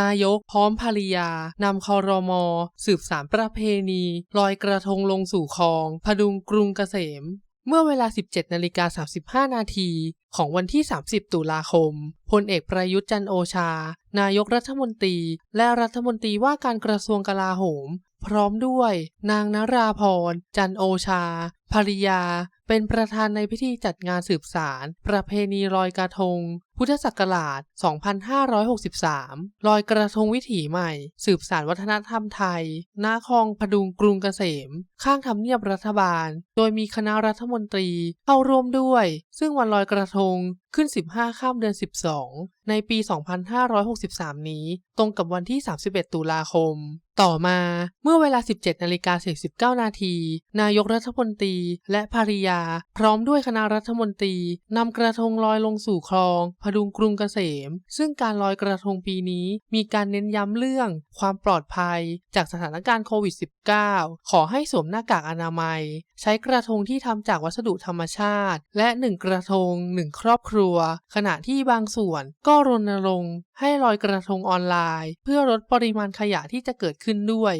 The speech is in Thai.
นายกพร้อมภรรยานำคอรมอสืบสารประเพณี ลอยกระทงลงสู่คลอง พดุงกรุงเกษม เมื่อเวลา 17นาฬิกา35 นาทีของวันที่ 30 ตุลาคม พลเอกประยุทธ์จันโอชา นายกรัฐมนตรี และรัฐมนตรีว่าการกระทรวงกลาโหม พร้อมด้วย นางนราพร จันโอชา ภริยา เป็นประธานในพิธีจัดงานสืบสาร ประเพณีลอยกระทงพุทธศักราช 2563 ลอยกระทงวิถีใหม่ สืบสารวัฒนธรรมไทยณคลองพดุงกรุงเกษม ข้างทำเนียบรัฐบาล โดยมีคณะรัฐมนตรีเข้าร่วมด้วย ซึ่งวันลอยกระทงขึ้น 15 ข้ามเดือน 12 ในปี 2563 นี้ ตรงกับวันที่ 31 ตุลาคม ต่อมาเมื่อเวลา 17นาฬิกา49 นาที นายกรัฐมนตรีและภริยา พร้อมด้วยคณะรัฐมนตรีนำกระทงลอยลงสู่คลองพดุงกรุงเกษม ซึ่งการลอยกระทงปีนี้มีการเน้นย้ำเรื่อง ความปลอดภัย จากสถานการณ์โควิด -19 ขอให้สวมหน้ากากอนามัย ใช้กระทงที่ทำจากวัสดุธรรมชาติ และ1กระทง1ครอบครัว ขณะที่บางส่วนก็รณรงค์ให้ลอยกระทงออนไลน์ เพื่อลดปริมาณขยะที่จะเกิดขึ้นด้วย